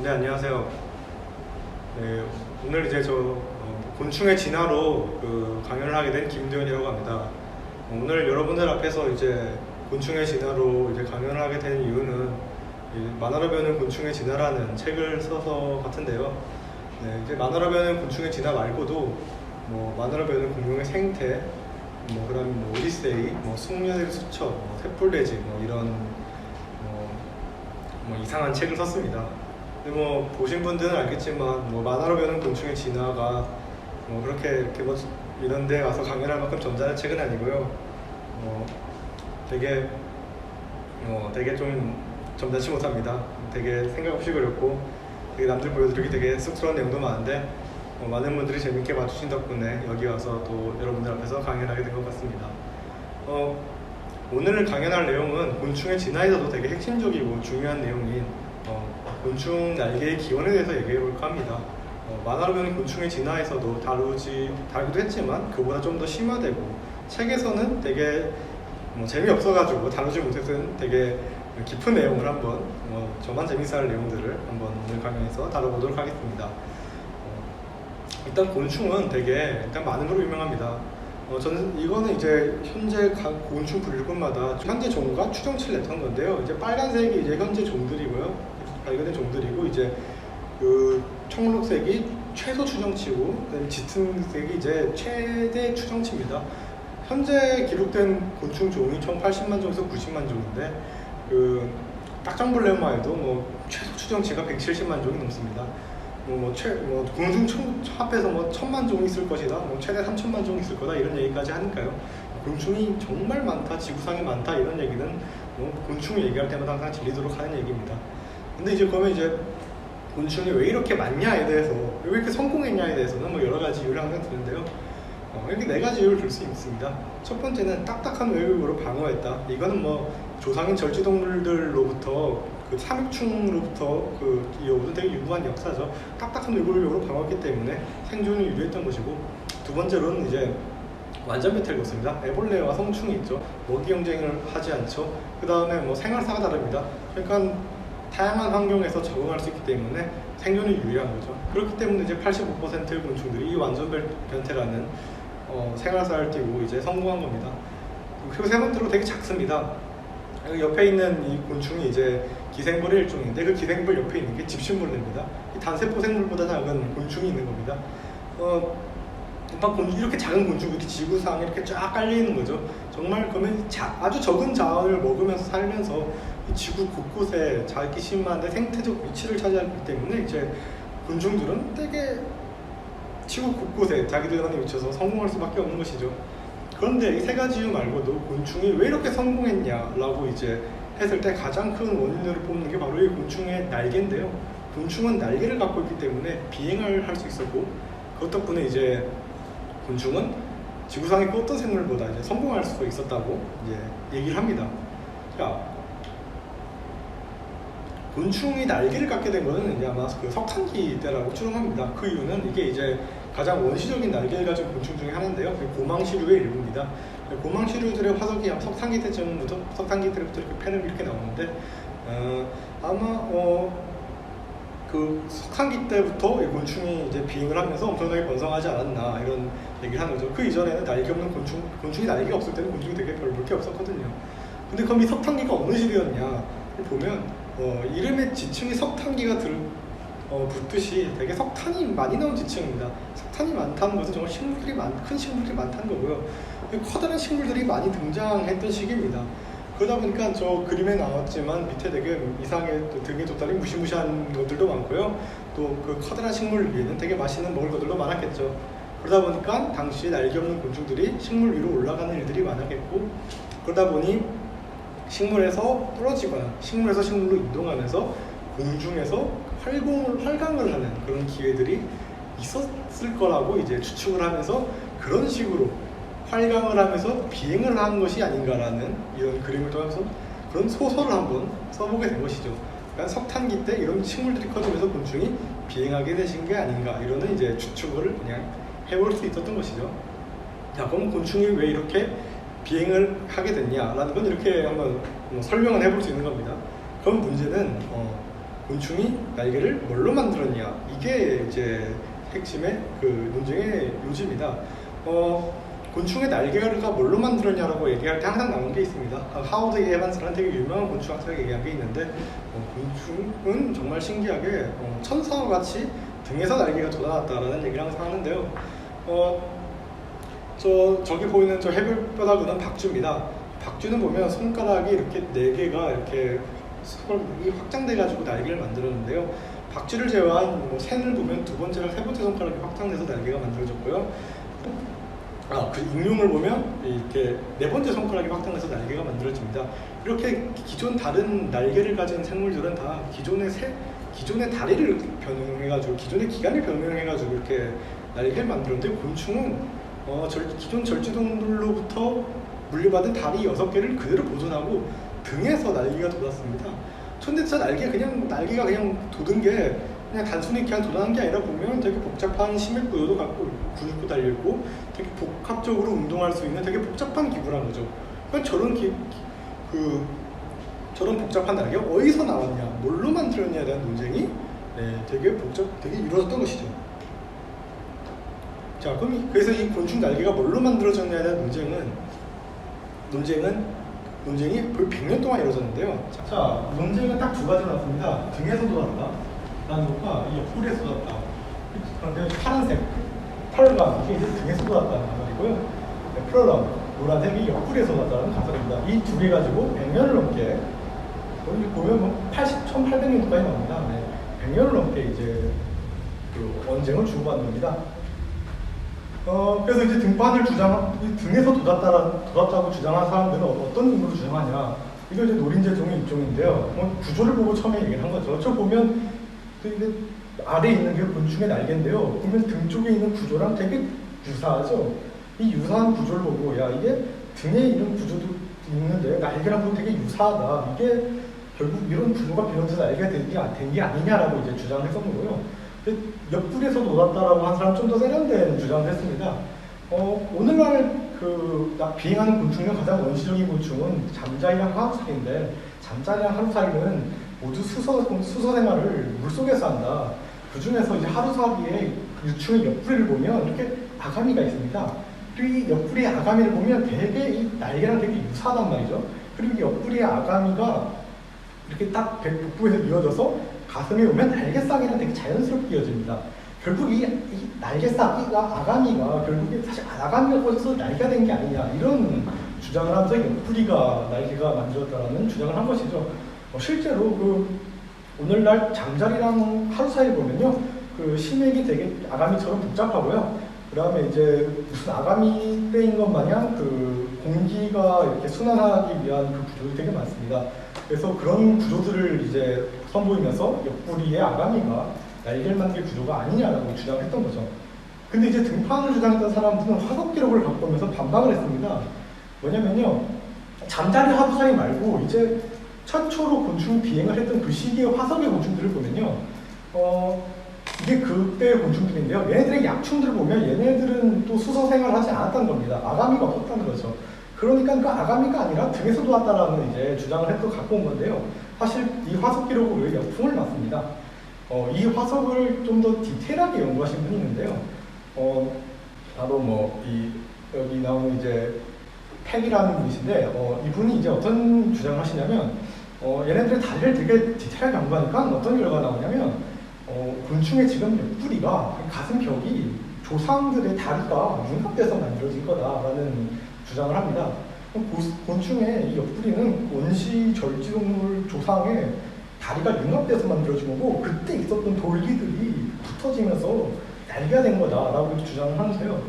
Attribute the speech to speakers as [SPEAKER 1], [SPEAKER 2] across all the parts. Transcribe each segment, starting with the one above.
[SPEAKER 1] 네 안녕하세요. 네, 오늘 이제 저 어, 곤충의 진화로 그 강연을 하게 된 김도현이라고 합니다. 어, 오늘 여러분들 앞에서 이제 곤충의 진화로 이제 강연을 하게 된 이유는 이 만화로 배우는 곤충의 진화라는 책을 써서 같은데요. 네, 이제 만화로 배우는 곤충의 진화 말고도 뭐 만화로 배우는 공룡의 생태, 뭐 그다음 뭐 오디세이, 뭐 숙녀의 수첩, 뭐 횃불돼지 뭐 이런 뭐 뭐 이상한 책을 썼습니다. 근데 뭐 보신 분들은 알겠지만 뭐 만화로 배우는 곤충의 진화가 뭐 그렇게 이렇게 뭐 이런 데 가서 강연할 만큼 점잖은 책은 아니고요. 뭐 되게 뭐 되게 좀 점잖지 못합니다. 되게 생각 없이 그렸고 되게 남들 보여드리기 되게 쑥스러운 내용도 많은데 뭐 많은 분들이 재밌게 봐주신 덕분에 여기 와서 또 여러분들 앞에서 강연하게 된 것 같습니다. 어, 오늘 강연할 내용은 곤충의 진화에서도 되게 핵심적이고 중요한 내용인 어, 곤충 날개의 기원에 대해서 얘기해 볼까 합니다. 어, 만화로 배우는 곤충의 진화에서도 다루지 다루기도 했지만 그보다 좀 더 심화되고 책에서는 되게 뭐 재미없어가지고 다루지 못해서는 되게 깊은 내용을 한번 뭐 저만 재밌어할 내용들을 한번 오늘 강연에서 다뤄보도록 하겠습니다. 어, 일단 곤충은 되게 일단 많은 걸로 유명합니다. 어, 저는 이거는 이제 현재 각 곤충 분류군마다 현재 종과 추정치를 내던 건데요. 이제 빨간색이 이제 현재 종들이고요. 발견된 종들이고 이제 그 청록색이 최소 추정치고 짙은색이 이제 최대 추정치입니다. 현재 기록된 곤충 종이 총 80만 종에서 90만 종인데 그 딱정벌레만 해도 뭐 최소 추정치가 170만 종이 넘습니다. 뭐, 뭐, 최, 뭐, 공중 총, 합해서 뭐, 천만 종이 있을 것이다, 뭐, 최대 삼천만 종이 있을 거다, 이런 얘기까지 하니까요. 곤충이 정말 많다, 지구상에 많다, 이런 얘기는 뭐, 곤충 얘기할 때마다 항상 질리도록 하는 얘기입니다. 근데 이제 그러면 이제 곤충이 왜 이렇게 많냐에 대해서, 왜 이렇게 성공했냐에 대해서는 뭐, 여러 가지 이유를 항상 드는데요. 어, 이렇게 네 가지 이유를 들 수 있습니다. 첫 번째는 딱딱한 외국으로 방어했다. 이거는 뭐, 조상인 절지동물들로부터 그 삼육충으로부터 그 이어오는 되게 유구한 역사죠. 딱딱한 외골력으로 방어했기 때문에 생존이 유리했던 것이고 두 번째로는 이제 완전 배틀 것입니다. 애벌레와 성충이 있죠. 먹이 경쟁을 하지 않죠. 그 다음에 뭐 생활사가 다릅니다. 그러니까 다양한 환경에서 적응할 수 있기 때문에 생존이 유리한 거죠. 그렇기 때문에 이제 85%의 곤충들이 이 완전 변태라는 어, 생활사를 띠고 이제 성공한 겁니다. 그리고 세 번째로 되게 작습니다. 그 옆에 있는 이 곤충이 이제 기생벌의 일종인데 그 기생벌 옆에 있는 게 집신벌레입니다. 이 단세포 생물보다 작은 곤충이 있는 겁니다. 어, 이렇게 작은 곤충이 이렇게 지구상에 이렇게 쫙 깔려 있는 거죠. 정말 그러면 자- 아주 적은 자원을 먹으면서 살면서 이 지구 곳곳에 자기 심한데 생태적 위치를 차지하기 때문에 이제 곤충들은 되게 지구 곳곳에 자기들만의 위치에서 성공할 수밖에 없는 것이죠. 그런데 이 세 가지 이유 말고도 곤충이 왜 이렇게 성공했냐라고 이제 했을 때 가장 큰 원인으로 뽑는 게 바로 이 곤충의 날개인데요. 곤충은 날개를 갖고 있기 때문에 비행을 할 수 있었고 그것 덕분에 이제 곤충은 지구상의 그 어떤 생물보다 이제 성공할 수가 있었다고 이제 얘기를 합니다. 자, 곤충이 날개를 갖게 된 거는 이제 아마 그 석탄기 때라고 추정합니다. 그 이유는 이게 이제 가장 원시적인 날개를 가진 곤충 중에 하나인데요. 고망시류의 일부입니다. 고망시류들의 화석이 석탄기 때쯤부터 석탄기 때부터 이렇게 패널 이렇게 나오는데 어, 아마 어, 그 석탄기 때부터 이 곤충이 이제 비행을 하면서 엄청나게 번성하지 않았나 이런 얘기를 하는 거죠. 그 이전에는 날개 없는 곤충, 곤충이 날개가 없을 때는 곤충이 되게 별 볼 게 없었거든요. 근데 그럼 이 석탄기가 어느 시류였냐 보면 어, 이름의 지층이 석탄기가 들, 어, 붙듯이 되게 석탄이 많이 나온 지층입니다. 석탄이 많다는 것은 정말 식물들이 많, 큰 식물들이 많다는 거고요. 커다란 식물들이 많이 등장했던 시기입니다. 그러다 보니까 저 그림에 나왔지만 밑에 되게 또 등에 돋달린 무시무시한 것들도 많고요. 또 그 커다란 식물 위에는 되게 맛있는 먹을 것들도 많았겠죠. 그러다 보니까 당시 날개 없는 곤충들이 식물 위로 올라가는 일들이 많았겠고 그러다 보니 식물에서 떨어지거나 식물에서 식물로 이동하면서 공중에서 활공을 활강을 하는 그런 기회들이 있었을 거라고 이제 추측을 하면서 그런 식으로 활강을 하면서 비행을 한 것이 아닌가라는 이런 그림을 통해서 그런 소설을 한번 써보게 된 것이죠. 그러니까 석탄기 때 이런 식물들이 커지면서 곤충이 비행하게 되신 게 아닌가 이러는 이제 추측을 그냥 해볼 수 있었던 것이죠. 자, 그럼 곤충이 왜 이렇게 비행을 하게 됐냐라는 건 이렇게 한번 뭐 설명을 해볼 수 있는 겁니다. 그럼 문제는 어, 곤충이 날개를 뭘로 만들었냐 이게 이제 핵심의 그 논쟁의 요지입니다. 어, 곤충의 날개가 뭘로 만들었냐라고 얘기할 때 항상 나오는 게 있습니다. 아, 하워드 에반스라는 되게 유명한 곤충 학자가 얘기한 게 있는데 어, 곤충은 정말 신기하게 어, 천사와 같이 등에서 날개가 돋아났다라는 얘기를 항상 하는데요. 어, 저 저기 보이는 저 해골뼈다구는 박쥐입니다. 박쥐는 보면 손가락이 이렇게 네 개가 이렇게 확장돼 가지고 날개를 만들었는데요. 박쥐를 제외한 뭐 새를 보면 두 번째랑 세 번째 손가락이 확장돼서 날개가 만들어졌고요. 아, 그 익룡을 보면 이렇게 네 번째 손가락이 확장돼서 날개가 만들어집니다. 이렇게 기존 다른 날개를 가진 생물들은 다 기존의 새, 기존의 다리를 변형해가지고 기존의 기관을 변형해가지고 이렇게 날개를 만들었는데 곤충은 어, 절, 기존 절지동물로부터 물려받은 다리 여섯 개를 그대로 보존하고 등에서 날개가 돋았습니다. 근데 저 날개 그냥 날개가 그냥 돋은 게 그냥 단순히 그냥 돋아난 게 아니라 보면 되게 복잡한 심해 구조도 갖고 근육도 달려 있고 되게 복합적으로 운동할 수 있는 되게 복잡한 기구라는 거죠. 그러니까 저런 기, 기- 그 저런 복잡한 날개 가 어디서 나왔냐, 뭘로 만들었냐에 대한 논쟁이 네, 되게 복잡, 되게 이루어졌던 것이죠. 자, 그럼 이- 그래서 이 곤충 날개가 뭘로 만들어졌냐에 대한 논쟁은 논쟁은 논쟁이 거의 100년 동안 이루어졌는데요. 자, 논쟁은 딱 두 가지로 나왔습니다. 등에서 돋았다. 라는 것과 이 옆구리에서 돋았다. 그런데 파란색, 펄감, 이게 이제 등에서 돋았다는 가설이고요. 네, 플러럼, 노란색이 옆구리에서 돋았다는 가설입니다. 이 두 개 가지고 100년을 넘게 여기 보면 뭐 80, 1800년도까지 나옵니다. 네, 100년을 넘게 이제 그 원쟁을 주고받는 겁니다. 어, 그래서 이제 등판을 주장, 이 등에서 돋았다고 주장한 사람들은 어- 어떤 등으로 주장하냐. 이거 이제 노린재종의 일종인데요. 뭐 구조를 보고 처음에 얘기를 한 거죠. 저 보면 그 이게 아래에 있는 게 곤충의 날개인데요. 보면 등 쪽에 있는 구조랑 되게 유사하죠. 이 유사한 구조를 보고 야 이게 등에 있는 구조도 있는데 날개랑 보면 되게 유사하다. 이게 결국 이런 구조가 비롯해서 날개가 된 게, 된게 아니냐라고 이제 주장을. 근데 옆구리에서 돋았다라고 한 사람 좀 더 세련된 주장을 했습니다. 어, 오늘날 그 나- 비행하는 곤충 중 가장 원시적인 곤충은 잠자리랑 하루살인데 잠자리랑 하루살이는 모두 수서 수서 생활을 물 속에서 한다. 그 중에서 이제 하루살이의 유충의 옆구리를 보면 이렇게 아가미가 있습니다. 그리고 이 옆구리의 아가미를 보면 되게 이 날개랑 되게 유사하단 말이죠. 그리고 이 옆구리의 아가미가 이렇게 딱 배- 복부에서 이어져서 가슴에 오면 날개싹이랑 되게 자연스럽게 이어집니다. 결국 이, 이 날개싹, 이 아가미가 결국에 사실 아가미가 꺼져서 날개가 된 게 아니냐 이런 주장을 하면서 옆구리가 날개가 만들었다는 주장을 한 것이죠. 어, 실제로 그 오늘날 잠자리랑 하루 사이를 보면요, 그 심액이 되게 아가미처럼 복잡하고요. 그 다음에 이제 무슨 아가미 때인 것 마냥 그 공기가 이렇게 순환하기 위한 그 구조들이 되게 많습니다. 그래서 그런 구조들을 이제 선보이면서 옆구리의 아가미가 날개를 만들 구조가 아니냐라고 주장했던 거죠. 근데 이제 등판을 주장했던 사람들은 화석 기록을 오면서 반박을 했습니다. 뭐냐면요, 잠자리 하부 사이 말고 이제 최초로 곤충 비행을 했던 그 시기의 화석의 곤충들을 보면요, 어, 이게 그때의 곤충들인데요. 얘네들의 약충들을 보면 얘네들은 또 수서 생활을 하지 않았다는 겁니다. 아가미가 없었다는 거죠. 그러니까 그 아가미가 아니라 등에서 도왔다라는 이제 주장을 해서 갖고 온 건데요. 사실 이 화석 기록으로 역풍을 맞습니다. 어, 이 화석을 좀 더 디테일하게 연구하신 분이 있는데요. 어, 바로 뭐 이 여기 나오는 이제 팩이라는 분이신데 어, 이분이 이제 어떤 주장을 하시냐면 어, 얘네들의 다리를 되게 디테일하게 연구하니까 어떤 결과가 나오냐면 어, 곤충의 지금 옆구리가 가슴 벽이 조상들의 다리가 융합돼서 만들어진 거다라는 주장을 합니다. 곤충의 이 옆구리는 원시 절지동물 조상의 다리가 융합돼서 만들어진 거고 그때 있었던 돌기들이 붙어지면서 날개가 된 거다라고 주장을 하는데요.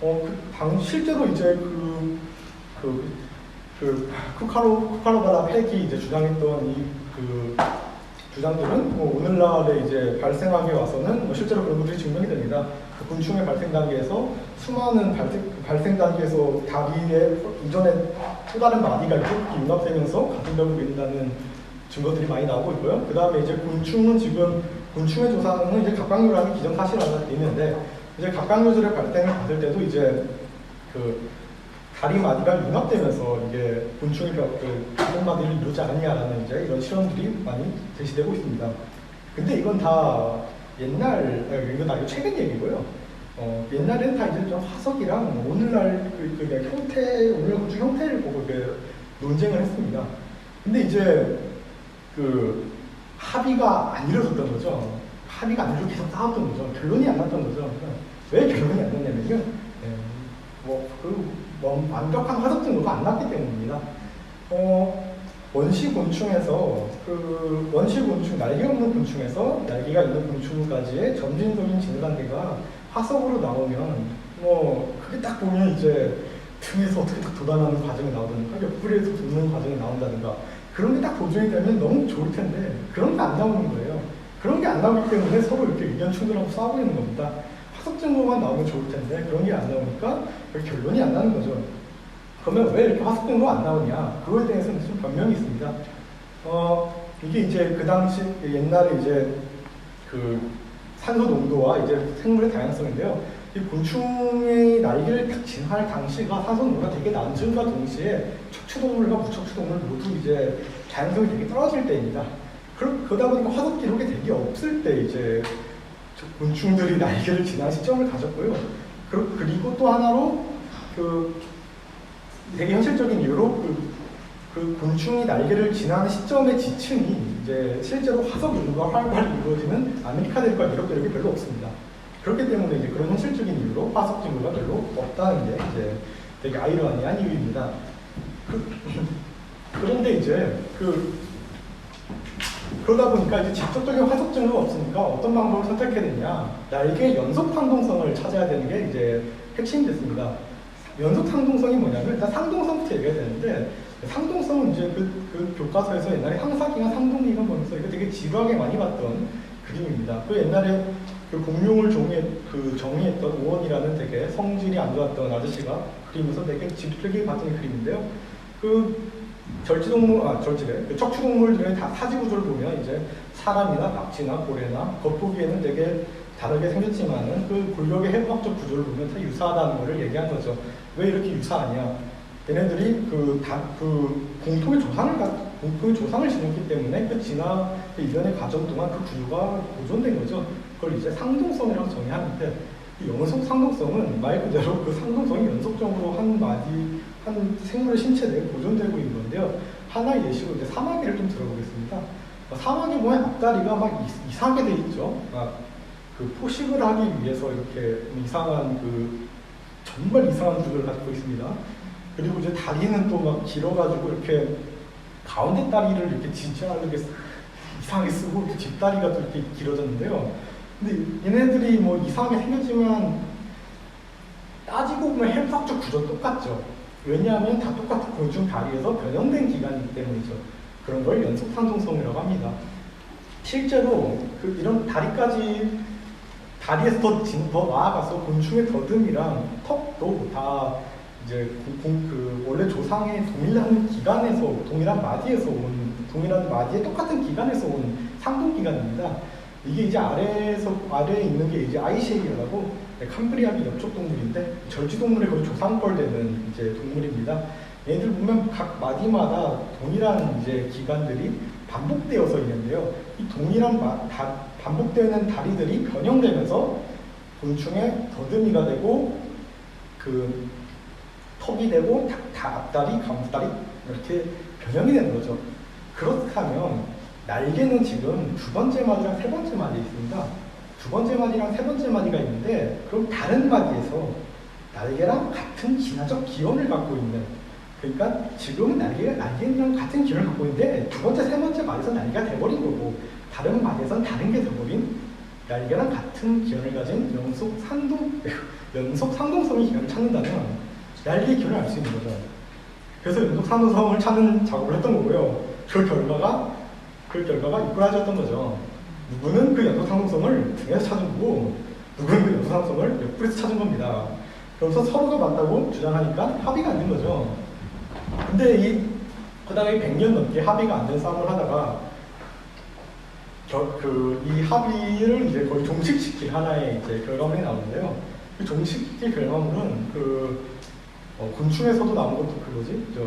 [SPEAKER 1] 어, 그 당, 실제로 이제 그, 그, 그, 쿠카로, 쿠카로바라 팩이 이제 주장했던 이 그 주장들은 뭐 오늘날에 이제 발생하게 와서는 뭐 실제로 그런 것들이 증명이 됩니다. 그 곤충의 발생 단계에서 수많은 발생, 발생 단계에서 다리에 이전에 또 다른 마디가 이렇게 융합되면서 같은 벽을 이룬다는 증거들이 많이 나오고 있고요. 그 다음에 이제 곤충은 지금 곤충의 조상은 이제 갑각류라는 기존 사실 하나 있는데 이제 갑각류들의 발생을 받을 때도 이제 그
[SPEAKER 2] 다리 마디가 융합되면서 이게 곤충의 벽, 그곤 마디를 이루지 않느냐라는 이제 이런 실험들이 많이 제시되고 있습니다. 근데 이건 다 옛날, 아, 이건 아주 최근 얘기고요. 어, 옛날에는 다 이제 좀 화석이랑 오늘날 그, 그 형태, 오늘날 곤충 형태를 보고 이렇게 논쟁을 했습니다. 근데 이제 그 합의가 안 이루어졌던 거죠. 합의가 안 이루어서 계속 싸웠던 거죠. 결론이 안 났던 거죠. 왜 결론이 안 났냐면요. 예, 뭐, 그, 뭐, 완벽한 화석 증거가 안 났기 때문입니다. 어, 원시 곤충에서, 그, 원시 곤충, 날개 없는 곤충에서 날개가 있는 곤충까지의 점진적인 진단계가 화석으로 나오면, 뭐, 그게 딱 보면 이제 등에서 어떻게 딱 돋아나는 과정이 나오든가, 옆구리에서 돋는 과정이 나온다든가, 그런 게 딱 보존이 되면 너무 좋을 텐데, 그런 게 안 나오는 거예요. 그런 게 안 나오기 때문에 서로 이렇게 의견 충돌하고 싸우고 있는 겁니다. 화석 증거만 나오면 좋을 텐데 그런 게 안 나오니까 그 결론이 안 나는 거죠. 그러면 왜 이렇게 화석 증거가 안 나오냐? 그거에 대해서는 좀 변명이 있습니다. 어, 이게 이제 그 당시 옛날에 이제 그 산소 농도와 이제 생물의 다양성인데요. 이 곤충의 날개를 딱 진화할 당시가 산소 농도가 되게 낮은과 동시에 척추동물과 무척추동물 모두 이제 다양성이 되게 떨어질 때입니다. 그러, 그러다 보니까 화석 기록이 되게 없을 때 이제 저 곤충들이 날개를 지난 시점을 가졌고요. 그, 그리고 또 하나로 그 되게 현실적인 이유로 그, 그 곤충이 날개를 지나는 시점의 지층이 이제 실제로 화석 인구가 활발히 이루어지는 아메리카들과 유럽 대륙이 별로 없습니다. 그렇기 때문에 이제 그런 현실적인 이유로 화석 증거가 별로 없다는 게 이제 되게 아이러니한 이유입니다. 그, 그런데 이제 그 그러다 보니까 이제 직접적인 화석 증거가 없으니까 어떤 방법을 선택해야 되냐 날개 연속 상동성을 찾아야 되는 게 이제 핵심이 됐습니다. 연속 상동성이 뭐냐면 일단 상동성부터 얘기해야 되는데 상동성은 이제 그, 그 교과서에서 옛날에 항사기나 상동기가 보면서 이거 되게 지루하게 많이 봤던 그림입니다. 그 옛날에 그 공룡을 정의했, 그 정의했던 오원이라는 되게 성질이 안 좋았던 아저씨가 그리면서 되게 지루하게 봤던 그림인데요. 그 절지동물, 아, 절지래. 그 척추동물들의 다 사지 구조를 보면 이제 사람이나 낙지나 고래나 겉보기에는 되게 다르게 생겼지만은 그 골격의 해부학적 구조를 보면 다 유사하다는 것을 얘기한 거죠. 왜 이렇게 유사하냐? 얘네들이 그, 다, 그 공통의 조상을, 가- 공통의 조상을 지녔기 때문에 그 진화 그 이전의 과정 동안 그 구조가 보존된 거죠. 그걸 이제 상동성이라고 정의하는데 이 연속 상동성은 말 그대로 그 상동성이 연속적으로 한 마디 한 생물의 신체 내에 보존되고 있는 건데요. 하나의 예시로 이제 사마귀를 좀 들어보겠습니다. 어, 사마귀 보면 앞다리가 막 이- 이상하게 돼 있죠. 막 그 포식을 하기 위해서 이렇게 이상한 그 정말 이상한 구조를 갖고 있습니다. 그리고 이제 다리는 또 막 길어가지고 이렇게 가운데 다리를 이렇게 진짜하게 이상하게 쓰고 이렇게 뒷다리가 또 이렇게 길어졌는데요. 근데 얘네들이 뭐 이상하게 생겼지만 따지고 보면 햄삭적 구조 똑같죠. 왜냐하면 다 똑같은 곤충 다리에서 변형된 기관이기 때문이죠. 그런 걸 연속 상동성이라고 합니다. 실제로 그 이런 다리까지 다리에서 더, 진, 더 나아가서 곤충의 더듬이랑 턱도 다 이제 공, 공- 그 원래 조상의 동일한 기관에서 동일한 마디에서 온 동일한 마디에 똑같은 기관에서 온 상동 기관입니다. 이게 이제 아래에서 아래에 있는 게 이제 아이쉐이라고 캄브리아기 엽족 동물인데 절지 동물의 거의 조상뻘 되는 이제 동물입니다. 얘들 보면 각 마디마다 동일한 이제 기관들이 반복되어서 있는데요. 이 동일한 마, 다, 반복되는 다리들이 변형되면서 곤충의 더듬이가 되고 그 턱이 되고 다, 다 앞다리, 가운데다리 이렇게 변형이 되는 거죠. 그렇다면 날개는 지금 두 번째 마디랑 세 번째 마디에 있습니다. 두 번째 마디랑 세 번째 마디가 있는데 그럼 다른 마디에서 날개랑 같은 진화적 기원을 갖고 있는 그러니까 지금은 날개가 날개랑 같은 기원을 갖고 있는데 두 번째 세 번째 마디에서 날개가 돼버린 거고 다른 마디에서는 다른 게 돼버린 날개랑 같은 기원을 가진 연속 상동 연속 상동성의 기원을 찾는다면 날개의 기원을 알 수 있는 거죠. 그래서 연속 상동성을 찾는 작업을 했던 거고요. 그 결과가 그 결과가 이꾸라지였던 거죠. 누구는 그 연속 상동성을 등에서 찾은 거고 누구는 그 연속 상동성을 옆구리에서 찾은 겁니다. 그래서 서로가 맞다고 주장하니까 합의가 안 된 거죠. 근데 이 그다음에 100년 넘게 합의가 안 된 싸움을 하다가 그이 합의를 이제 거의 종식시킬 하나의 이제 결과물이 나오는데요. 그 종식시킬 결과물은 그 어, 곤충에서도 나온 것도 그 뭐지? 저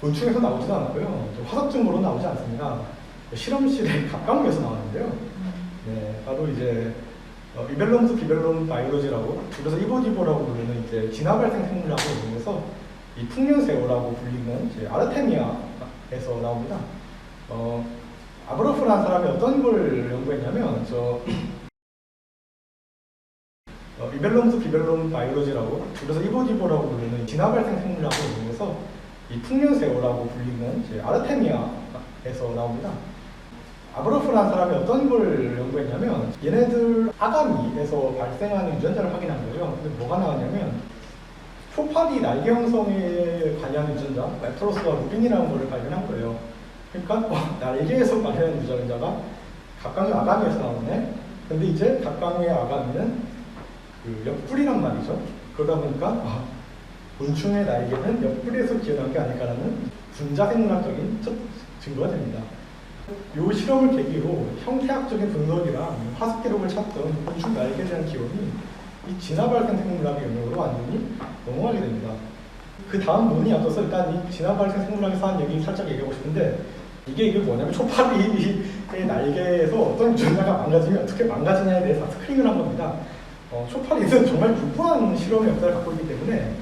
[SPEAKER 2] 곤충에서 나오지도 않았고요. 저 화석 증거로 나오지 않습니다. 실험실에 각각에서 나왔는데요. 네, 바로 이제 어, 이벨롬스 비벨롬 바이오로지라고 줄여서 이보디보라고 부르는 이제 진화 발생 생물학을 이용해서 이 풍류새우라고 불리는 이제 아르테미아에서 나옵니다. 어, 아브로프라는 사람이 어떤 걸 연구했냐면 저 어, 이벨롬스 비벨롬 바이오로지라고 줄여서 이보디보라고 부르는 진화 발생 생물학을 이용해서 이 풍류새우라고 불리는 이제 아르테미아에서 나옵니다. 아브로프라는 사람이 어떤 걸 연구했냐면 얘네들 아가미에서 발생하는 유전자를 확인한 거예요. 근데 뭐가 나왔냐면 초파리 날개 형성에 관여하는 유전자, 랩토로스와 루빈이라는 걸 발견한 거예요. 그러니까 어, 날개에서 발현한 유전자가 각각의 아가미에서 나오네. 근데 이제 각각의 아가미는 그 옆구리란 말이죠. 그러다 보니까 아, 곤충의 날개는 옆구리에서 기어난 게 아닐까라는 분자 생물학적인 첫 증거가 됩니다. 이 실험을 계기로 형태학적인 분석이랑 화석 기록을 찾던 곤충 날개에 대한 기원이 이 진화 발생 생물학의 영역으로 완전히 넘어가게 됩니다. 그 다음 논이 앞서서 일단 이 진화 발생 생물학에서 한 얘기 살짝 얘기하고 싶은데 이게 이게 뭐냐면 초파리의 날개에서 어떤 유전자가 망가지면 어떻게 망가지냐에 대해서 스크린을 한 겁니다. 어, 초파리는 정말 유구한 실험의 역사를 갖고 있기 때문에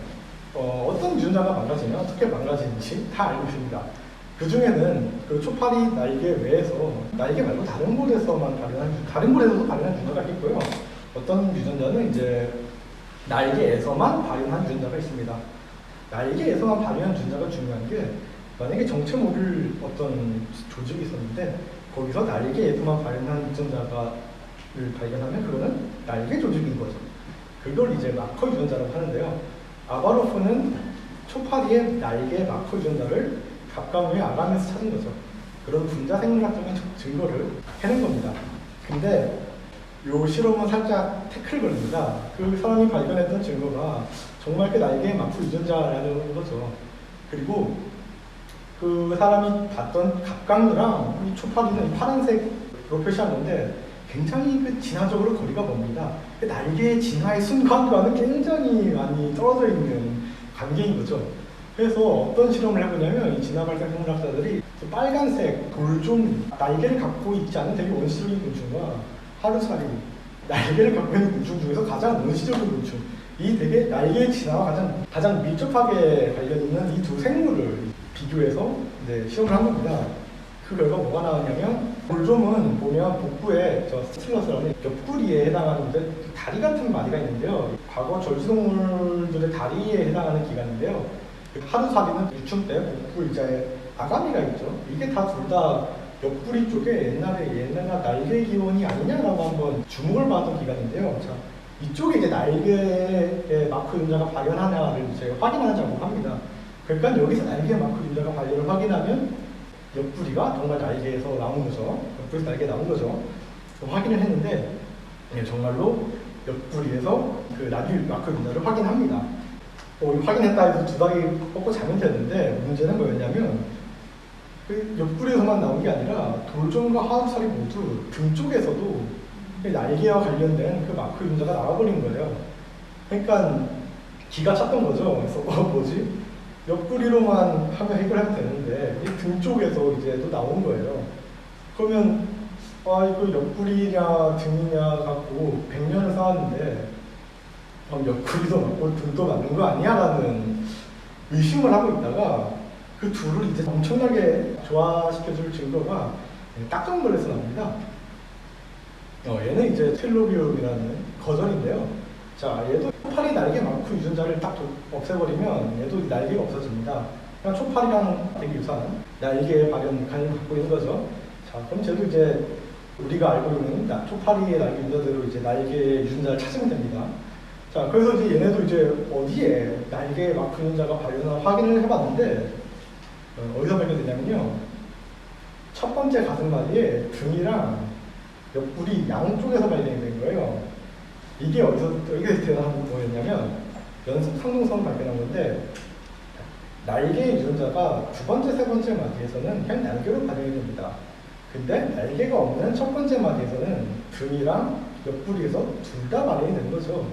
[SPEAKER 2] 어, 어떤 유전자가 망가지면 어떻게 망가지는지 다 알고 있습니다. 그 중에는 그 초파리 날개 외에서 날개 말고 다른 곳에서만 발현한 유- 다른 곳에서도 발현한 유전자가 있고요. 어떤 유전자는 이제 날개에서만 발현한 유전자가 있습니다. 날개에서만 발현한 유전자가 중요한 게 만약에 정체 모를 어떤 조직이 있었는데 거기서 날개에서만 발현한 유전자가를 발견하면 그거는 날개 조직인 거죠. 그걸 이제 마커 유전자라고 하는데요. 아바로프는 초파리의 날개 마커 유전자를 갑각류의 아감에서 찾은 거죠. 그런 분자 생물학적인 증거를 해낸 겁니다. 근데 요 실험은 살짝 태클 걸립니다. 그 사람이 발견했던 증거가 정말 그 날개의 마크 유전자라는 거죠. 그리고 그 사람이 봤던 갑각류랑 이 초파리는 이 파란색으로 표시한 건데 굉장히 그 진화적으로 거리가 먼니다. 그 날개의 진화의 순간과는 굉장히 많이 떨어져 있는 관계인 거죠. 그래서 어떤 실험을 해보냐면 이 진화 발생 생물학자들이 그 빨간색 돌좀 날개를 갖고 있지 않은 되게 원시적인 곤충과 하루살이 날개를 갖고 있는 곤충 중에서 가장 원시적인 곤충 이 되게 날개의 진화와 가장 가장 밀접하게 관련 있는 이 두 생물을 비교해서 이제 실험을 한 겁니다. 그 결과 뭐가 나왔냐면 돌좀은 보면 복부에 저 스틸러스라는 옆구리에 해당하는 이제 다리 같은 마디가 있는데요. 과거 절지동물들의 다리에 해당하는 기관인데요. 그 하루살이는 유충 때 복부 의자에 아가미가 있죠. 이게 다 둘 다 옆구리 쪽에 옛날에 옛날 날개 기원이 아니냐라고 한번 주목을 받았던 기관인데요. 자, 이쪽에 이제 날개의 마크 유전자가 발현하냐를 이제 확인하는 작업을 합니다. 그러니까 여기서 날개 마크 유전자가 발현을 확인하면 옆구리가 정말 날개에서 나온 거죠. 옆구리에서 날개 나온 거죠. 확인을 했는데 예, 정말로 옆구리에서 그 날개 마크 유전자를 확인합니다. 어, 확인했다 해서 두 다리 뻗고 자면 되는데 문제는 뭐였냐면 그 옆구리에서만 나온 게 아니라 돌종과 하우살이 모두 등 쪽에서도 그 날개와 관련된 그 마크 유전자가 나와버린 거예요. 그러니까 기가 찼던 거죠. 그래서 어 뭐지? 옆구리로만 하면 해결하면 되는데 이 등 쪽에서 이제 또 나온 거예요. 그러면 아 이거 옆구리냐 등이냐 갖고 100년을 쌓았는데 옆구리도 맞고 등도 맞는 거 아니야 라는 의심을 하고 있다가 그 둘을 이제 엄청나게 좋아시켜줄 증거가 딱정벌에서 나옵니다. 어, 얘는 이제 텔로비움이라는 거전인데요. 자, 얘도 초파리 날개 많고 유전자를 딱 도- 없애버리면 얘도 날개가 없어집니다. 그냥 초파리랑 되게 유사한 날개 발현 간을 갖고 있는 거죠. 자, 그럼 쟤도 이제 우리가 알고 있는 나- 초파리의 날개 유전자대로 이제 날개 유전자를 찾으면 됩니다. 자, 그래서 이제 얘네도 이제 어디에 날개 마크 유전자가 발현을 확인을 해봤는데 어, 어디서 발견되냐면요. 첫 번째 가슴마디에 등이랑 옆구리 양쪽에서 발견이 된 거예요. 이게 어디서 여기서 대단한 거였냐면 연습 상동성 발견한 건데 날개 유전자가 두 번째, 세 번째 마디에서는 그냥 날개로 발현이 됩니다. 근데 날개가 없는 첫 번째 마디에서는 등이랑 옆구리에서 둘 다 발현이 된 거죠.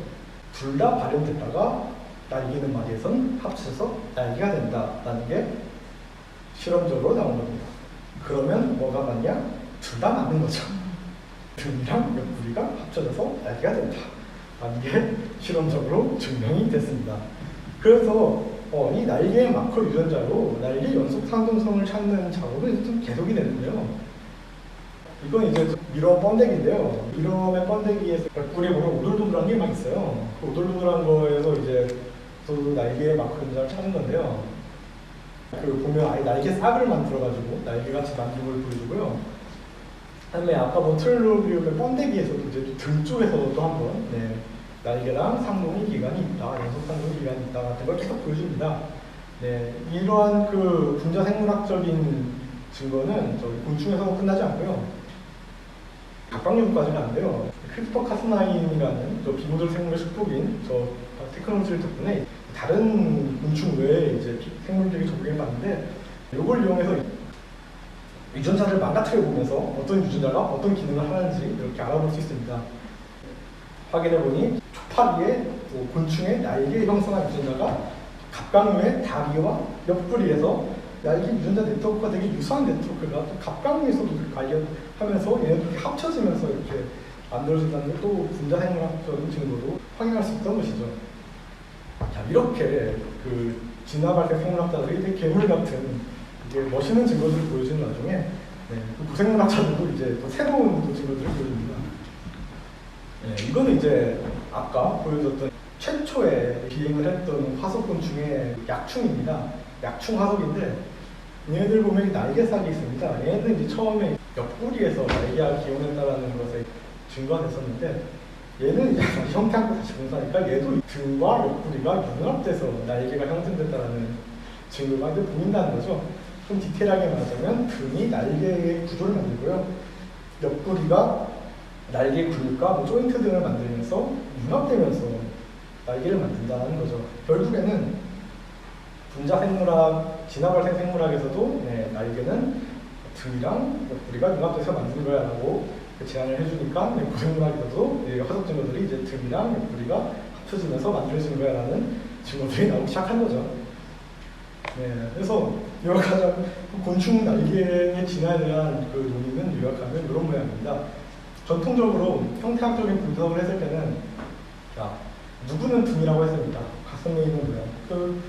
[SPEAKER 2] 둘 다 발현됐다가 날개는 마디에선 합쳐서 날개가 된다라는 게 실험적으로 나온 겁니다. 그러면 뭐가 맞냐? 둘 다 맞는 거죠. 등이랑 옆구리가 합쳐져서 날개가 된다. 라는 게 실험적으로 증명이 됐습니다. 그래서 어, 이 날개의 마커 유전자로 날개 연속 상동성을 찾는 작업은 좀 계속이 되는데요. 이건 이제 미러 번데기인데요. 미러의 번데기에서 옆구리에 보면 오돌도돌한 게 막 있어요. 그 오돌도돌한 거에서 이제 또 날개의 마커 유전자를 찾은 건데요. 그 보면 아예 날개 싹을 만들어가지고 날개같이 만든 걸 보여주고요. 그다음에 아까 뭐 트릴로비움의 번데기에서도 이제 등 쪽에서도 또 한번 네, 날개랑 상동이 기관이 있다, 연속 상동이 기관이 있다 같은 걸 계속 보여줍니다. 네, 이러한 그 분자 생물학적인 증거는 저희 곤충에서 끝나지 않고요. 각광연까지는 안 돼요. 크리스퍼 카스나인이라는 저 비모델 생물의 축복인 저 테크놀로지를 덕분에 다른 곤충 외에 이제 생물들이 적용해 봤는데 이걸 이용해서 유전자를 망가뜨려 보면서 어떤 유전자가 어떤 기능을 하는지 이렇게 알아볼 수 있습니다. 확인해 보니 초파리의 또 곤충의 날개 형성한 유전자가 갑각류의 다리와 옆구리에서 날개 유전자 네트워크가 되게 유사한 네트워크가 또 갑각류에서도 관련하면서 얘네들이 합쳐지면서 이렇게 만들어진다는 게 또 분자 생물학적인 증거로 확인할 수 있던 것이죠. 자 이렇게 그 진화 발생 생물학자들이 되게 괴물 같은 이게 멋있는 증거들을 보여주는 와중에 네, 그 고생물학자들도 이제 또 새로운 또 증거들을 보여줍니다. 네, 이거는 이제 아까 보여줬던 최초에 비행을 했던 화석곤충의 약충입니다. 약충 화석인데 얘네들 보면 날개싹이 있습니다. 얘네들 이제 처음에 옆구리에서 날개가 기원했다라는 것에 증거가 됐었는데 얘는 형태하고 다시 분사하니까 얘도 등과 옆구리가 융합돼서 날개가 형성됐다라는 증거가 이제 보인다는 거죠. 좀 디테일하게 말하자면 등이 날개의 구조를 만들고요. 옆구리가 날개 근육과 뭐 조인트 등을 만들면서 융합되면서 날개를 만든다는 거죠. 결국에는 분자 생물학, 진화 발생 생물학에서도 네, 날개는 등이랑 옆구리가 융합돼서 만든 거야 라고 그 제안을 해주니까 네, 고생물학에서도 네, 화석 증거들이 이제 등이랑 옆구리가 합쳐지면서 만들어진 거야 라는 증거들이 나오기 시작한 거죠. 네, 그래서 요약하자면 그 곤충 날개의 진화에 대한 그 논의는 요약하면 이런 모양입니다. 전통적으로 형태학적인 분석을 했을 때는 자, 누구는 등이라고 했습니다. 가슴에 있는 모양. 그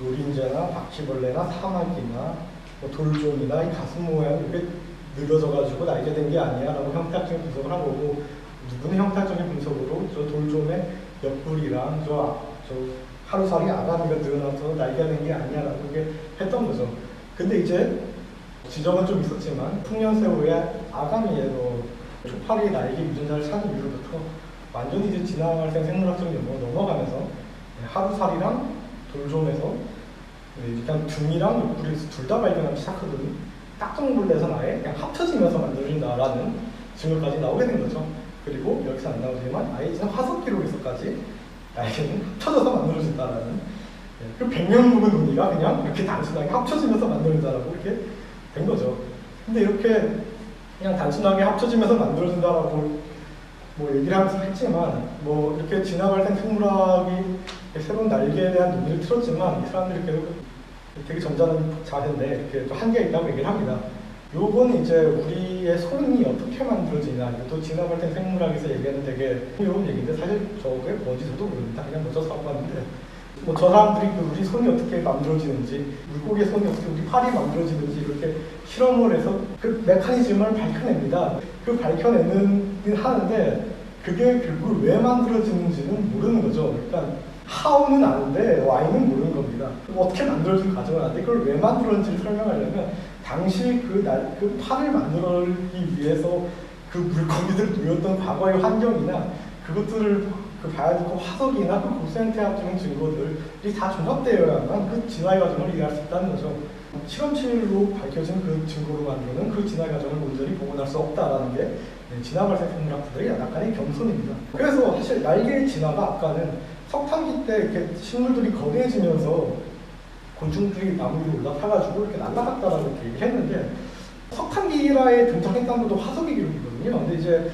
[SPEAKER 2] 노린재나 바퀴벌레나 사마귀나 뭐 돌종이나 이 가슴 모양 이렇게 늘어져가지고 날게 된게 아니야 라고 형태학적인 분석을 한 거고 누구는 형태학적인 분석으로 저 돌종의 옆구리랑 저, 저 하루살이 아가미가 늘어나서 날개가 된 게 아니야 라고 이렇게 했던 거죠. 근데 이제 지적은 좀 있었지만 풍년새우의 아가미에도 초파리 날개 유전자를 찾은 이후부터 완전히 이제 진화 발생 생물학적인 연구로 넘어가면서 하루살이랑 돌종에서 그냥 등이랑 옆구리 둘다 발견하기 시작하거든요. 딱정벌레에서 아예 그냥 합쳐지면서 만들어진다라는 증거까지 나오게 된 거죠. 그리고 여기서 안 나오지만 아예 진짜 화석 기록에서까지 날개는 합쳐져서 만들어진다라는 네, 그 백년 묵은 논의가 그냥 이렇게 단순하게 합쳐지면서 만들어진다라고 이렇게 된 거죠. 근데 이렇게 그냥 단순하게 합쳐지면서 만들어진다라고 뭐 얘기를 하면서 했지만 뭐 이렇게 진화 발생 생물학이 새로운 날개에 대한 논의를 틀었지만 이 사람들이 계속 되게 점잖은 자세인데 이렇게 또 한계가 있다고 얘기를 합니다. 요건 이제 우리의 손이 어떻게 만들어지냐 이것도 진화 발생 생물학에서 얘기하는 되게 흥미로운 얘기인데 사실 저게 뭔지 저도 모릅니다. 그냥 먼저 사고 봤는데 뭐 저 사람들이 그 우리 손이 어떻게 만들어지는지 물고기의 손이 어떻게 우리 팔이 만들어지는지 이렇게 실험을 해서 그 메커니즘을 밝혀냅니다. 그 밝혀내는 하는데 그게 결국 왜 만들어지는지는 모르는 거죠. 그러니까 how는 아는데 why는 모르는 겁니다. 어떻게 만들어진 과정을 아는데 그걸 왜 만들었는지를 설명하려면 당시 그, 날, 그 판을 만들기 위해서 그 물고기들 누렸던 과거의 환경이나 그것들을 그 봐야 되고 화석이나 그 고생태학적인 증거들이 다 종합되어야만 그 진화의 과정을 이해할 수 있다는 거죠. 실험실로 밝혀진 그 증거로 만드는 그 진화의 과정을 온전히 복원할 수 없다라는 게 네, 진화 발생 생물학들의 약간의 겸손입니다. 그래서 사실 날개의 진화가 아까는 석탄기 때 이렇게 식물들이 거대해지면서 곤충들이 나무 위로 올라타가지고 이렇게 날아갔다라고 이렇게 얘기했는데 석탄기라에 등장했다는 것도 화석의 기록이거든요. 근데 이제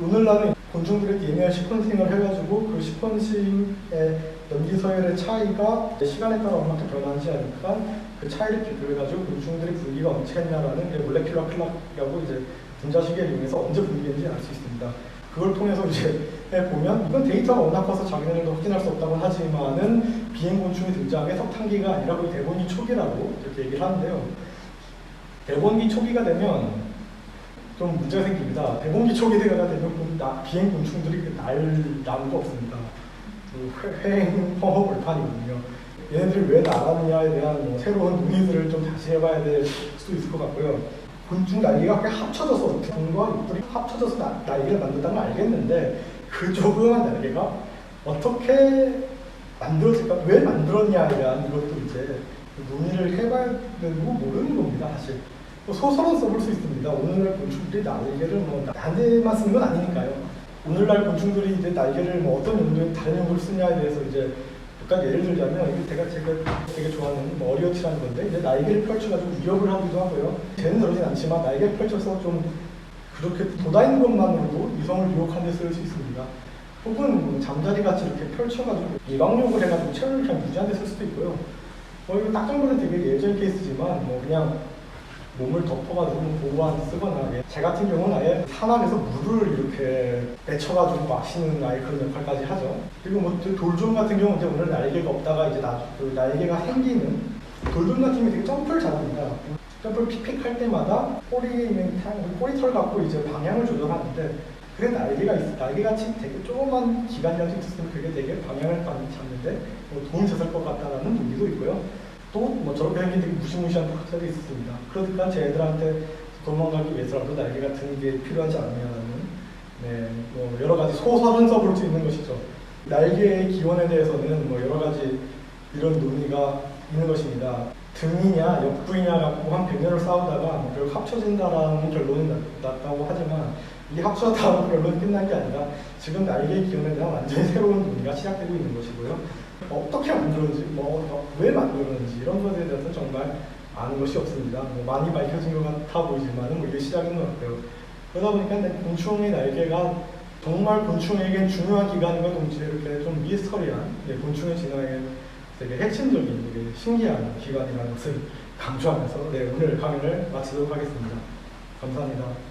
[SPEAKER 2] 오늘날은 곤충들의 DNA 시퀀싱을 해가지고 그 시퀀싱의 연기 서열의 차이가 시간에 따라 얼마큼 변하지 않으니까 그 차이를 비교해가지고 곤충들의 분기가 언제 했냐라는 게 몰레큘러 클락이라고 이제 분자시계를 이용해서 언제 분기했는지 알 수 있습니다. 그걸 통해서 이제 보면 이건 데이터가 워낙 커서 자기네들도 확인할 수 없다고 하지만은 비행 곤충이 등장한 게 석탄기가 아니라 거의 대본기 초기라고 이렇게 얘기를 하는데요. 대본기 초기가 되면 좀 문제가 생깁니다. 대본기 초기가 되면 그 나- 비행 곤충들이 그날 나무가 없습니다. 그 회- 회행 허허벌판이거든요. 얘네들이 왜 나가느냐에 대한 뭐 새로운 논의들을 좀 다시 해봐야 될 수도 있을 것 같고요. 곤충 날개가 합쳐져서 등과 입술이 합쳐져서 나- 날개를 만든다는 걸 알겠는데 그 조그만 날개가 어떻게 만들어질까? 왜 만들었냐에 대한 이것도 이제 논의를 해봐야 되고 모르는 겁니다, 사실. 뭐 소설은 써볼 수 있습니다. 오늘날 곤충들이 날개를 뭐 나한테만 쓰는 건 아니니까요. 오늘날 곤충들이 이제 날개를 뭐 어떤 용도에 다른 용도로 쓰냐에 대해서 이제 약간 예를 들자면 이게 제가 제가 되게 좋아하는 뭐 어리어티라는 건데 이제 날개를 펼쳐가지고 위협을 하기도 하고요. 쟤는 그러진 않지만 날개를 펼쳐서 좀 그렇게 돋아있는 것만으로도 이성을 유혹하는 데 쓸 수 있습니다. 혹은 뭐 잠자리 같이 이렇게 펼쳐가지고 예방용을 해가지고 체온을 그냥 유지하는 데 쓸 수도 있고요. 뭐 이거 딱 정도는 되게 예전 케이스지만 뭐 그냥 몸을 덮어가지고 데 쓰거나 예. 제 같은 경우는 아예 산악에서 물을 이렇게 맺혀가지고 마시는 아예 그런 역할까지 하죠. 그리고 뭐 돌좀 같은 경우는 이제 오늘 날개가 없다가 이제 나, 그 날개가 생기는 돌좀 같은 경우 되게 점프를 잘합니다. 점프를 픽픽할 때마다 꼬리에 있는 탕, 꼬리털 갖고 이제 방향을 조절하는데 그게 날개가 있, 날개같이 되게 조그만 기관이라도 있었으면 그게 되게 방향을 잡는데 뭐 도움이 됐을 것 같다라는 논의도 있고요. 또 뭐 저렇게 생긴 되게 무시무시한 학자도 있었습니다. 그러니까 제 애들한테 도망가기 위해서라도 날개 같은 게 필요하지 않냐는 네, 뭐 여러 가지 소설은 써볼 수 있는 것이죠. 날개의 기원에 대해서는 뭐 여러 가지 이런 논의가 있는 것입니다. 등이냐 옆구이냐 갖고 한 100년을 싸우다가 뭐 결국 합쳐진다라는 결론이 났- 났다고 하지만 이게 합쳐졌다고 결론이 끝난 게 아니라 지금 날개의 기원에 대한 완전히 새로운 논의가 시작되고 있는 것이고요. 어떻게 만들었는지, 뭐, 어, 왜 만들었는지 이런 것에 대해서 정말 아는 것이 없습니다. 뭐 많이 밝혀진 것 같아 보이지만은 뭐 이게 시작인 것 같고요. 그러다 보니까 곤충의 날개가 정말 곤충에겐 중요한 기관과 동시에 이렇게 좀 미스터리한 네, 곤충의 진화에 되게 핵심적인 되게 신기한 기관이라는 것을 강조하면서 네, 오늘 강연을 마치도록 하겠습니다. 감사합니다.